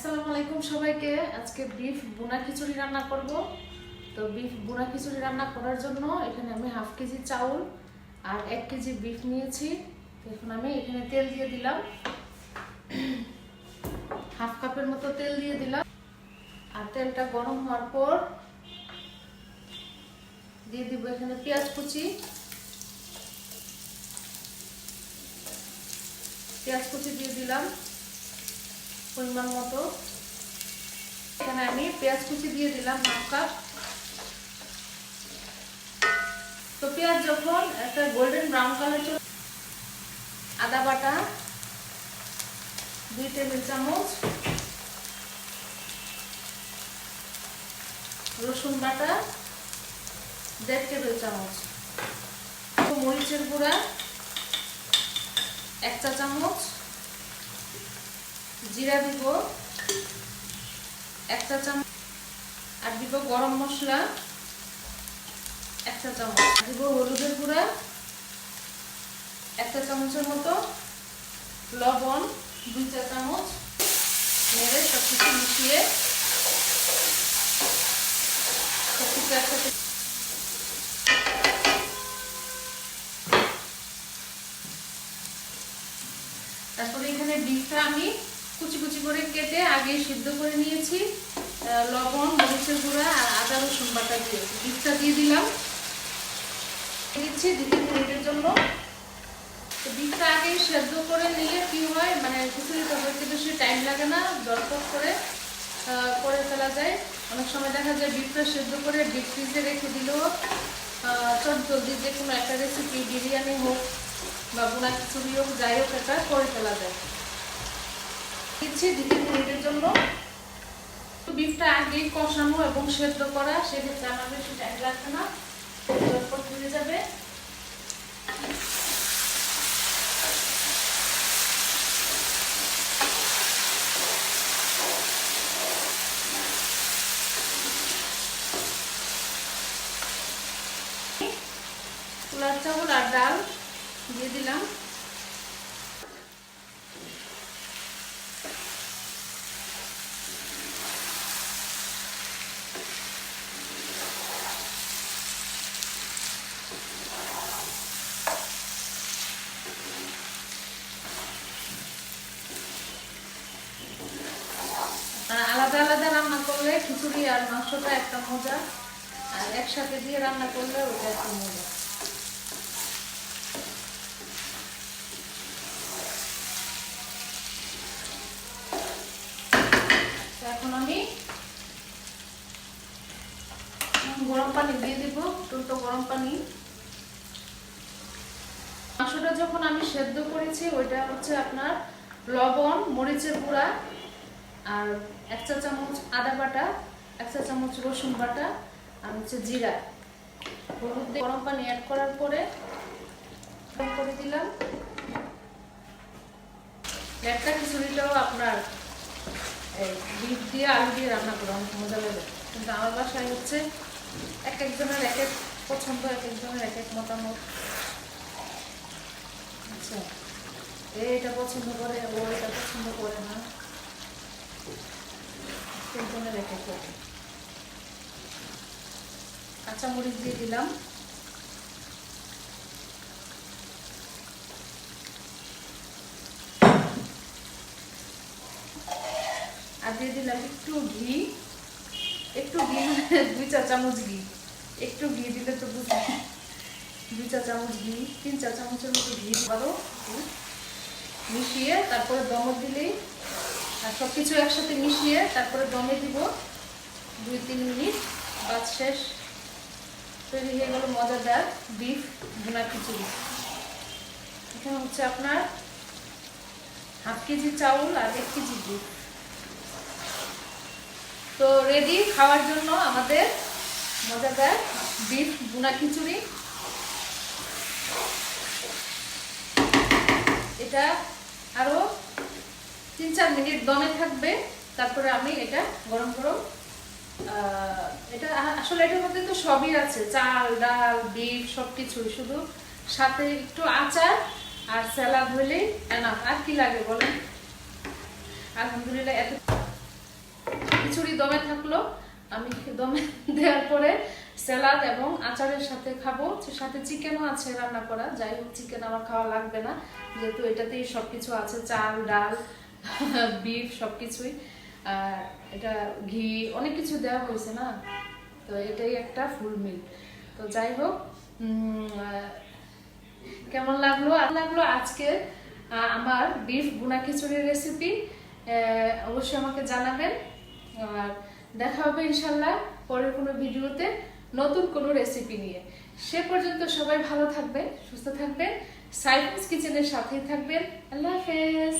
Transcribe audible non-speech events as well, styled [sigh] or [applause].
আসসালামু আলাইকুম সবাইকে। আজকে বিফ বুনা খিচুড়ি রান্না করব। তো বিফ বুনা খিচুড়ি রান্না করার জন্য এখানে আমি হাফ কেজি চাউল আর এক কেজি বিফ নিয়েছি। এখন আমি এখানে তেল দিয়ে দিলাম। হাফ কাপের মতো তেল দিয়ে দিলাম। আর তেলটা গরম হওয়ার পর দিয়ে দিব এখানে পেঁয়াজ কুচি। পেঁয়াজ কুচি দিয়ে দিলাম। পরিমাণ মতো। এখানে আমি পেঁয়াজ কুচি দিয়ে দিলাম হাফ তো পেঁয়াজ যখন একটা গোল্ডেন ব্রাউন কালার চলে আদা বাটা, দুই টেবিল চামচ। রসুন বাটা, দেড় টেবিল চামচ। মরিচের গুঁড়া, এক চা চামচ। জিরা দিব, এক চা চামচ, আর দিব গরম মশলা, এক চা চামচ। দিব হলুদের গুঁড়া, এক চা চামচের মতো লবণ, দুই চা চামচ নেড়ে সব কিছু মিশিয়ে সব কিছু তারপরে এখানে বিফটা আমি করে কেটে আগে সিদ্ধ করে নিয়েছি। লবণ, মরিচের গুঁড়া আর আদা রসুন বাটা দিয়ে। বিফটা দিয়ে দিলাম। দিচ্ছি দু মিনিটের জন্য। বিফটা আগে সেদ্ধ করে নিলে কি হয় মানে খিচুড়িটা হইতে বেশি টাইম লাগে না দরকার করে করে ফেলা যায়। অনেক সময় দেখা যায় বিফটা সেদ্ধ করে ডিপ ফ্রিজে রেখে দিলেও চট জলদি যে কোনো একটা রেসিপি বিরিয়ানি হোক বা বোনা খিচুড়ি হোক, যাই হোক, এটা করে ফেলা যায়। দিচ্ছি দু তিন মিনিটের জন্য। বিফটা আগেই কষানো এবং সেদ্ধ করা, সেক্ষেত্রে আমার বেশি টাইম লাগবে না ঝটপট হয়ে যাবে। কুলার চাউল আর ডাল দিয়ে দিলাম আর আলাদা আলাদা রান্না করলে খিচুড়ি আর মাংসটা একটা মজা, আর একসাথে দিয়ে রান্না করলে ওটা একটা মজা। এখন আমি গরম পানি দিয়ে দিব টুলটো গরম পানি। মাংসটা যখন আমি সেদ্ধ করেছি, ওইটা হচ্ছে আপনার লবণ, মরিচের গুঁড়া আর এক চা চামচ আদা বাটা এক চা চামচ রসুন বাটা, আর হচ্ছে জিরা। হলুদ দিয়ে গরম পানি অ্যাড করার পরে করে দিলাম। একটা খিচুড়িটাও আপনার বিফ দিয়ে আলু দিয়ে রান্না করে অনেক মজা লাগে। কিন্তু আমার বাসায় হচ্ছে এক একজনের এক এক পছন্দ, এক একজনের এক এক মতামত। আচ্ছা এটা পছন্দ করে ও এটা পছন্দ করে না। এক এক রকম। কাঁচামরিচ দিয়ে দিলাম। আর দিয়ে দিলাম একটু ঘি। একটু ঘি মানে দুই চা চামচ ঘি। একটু ঘি দিলে তো বুঝি। দুই চা চামচ ঘি, তিন চা চামচের মতো ঘি আরও মিশিয়ে তারপরে দমক দিলেই আর সব কিছু একসাথে মিশিয়ে তারপরে দমে দিব। দুই, তিন মিনিট বাদ শেষ। তৈরি হয়ে গেল মজাদার বিফ ভুনা খিচুড়ি। এখানে হচ্ছে আপনার হাফ কেজি চাউল আর এক কেজি বিফ তো রেডি খাওয়ার জন্য আমাদের মজাদার বিফ বুনা খিচুড়ি। এটা আরও তিন চার মিনিট দমে থাকবে, তারপরে আমি এটা গরম গরম এটা আসলে এটার মধ্যে তো সবই আছে, চাল, ডাল, বিফ সব কিছুই শুধু সাথে একটু আচার আর স্যালাড হলেই না আর কি লাগে বলেন আলহামদুলিল্লাহ, এত খিচুড়ি দমে থাকল। আমি দমে [laughs] দেওয়ার পরে স্যালাড এবং আচারের সাথে খাব। সাথে চিকেনও আছে রান্না করা, যাই হোক, চিকেন আমার খাওয়া লাগবে না। যেহেতু এটাতেই সবকিছু আছে, চাল, ডাল [laughs] বিফ সবকিছুই। আর এটা ঘি, অনেক কিছু দেওয়া হয়েছে না? তো এটাই একটা ফুল মিল তো যাই হোক কেমন লাগল? লাগল আজকে আমার বিফ গুনা খিচুড়ির রেসিপি অবশ্যই আমাকে জানাবেন। আর দেখা হবে ইনশাল্লাহ পরের কোনো ভিডিওতে নতুন কোনো রেসিপি নিয়ে। সে পর্যন্ত সবাই ভালো থাকবেন, সুস্থ থাকবেন। সাইফুস কিচেনের সাথেই থাকবেন। আল্লাহ হাফেজ।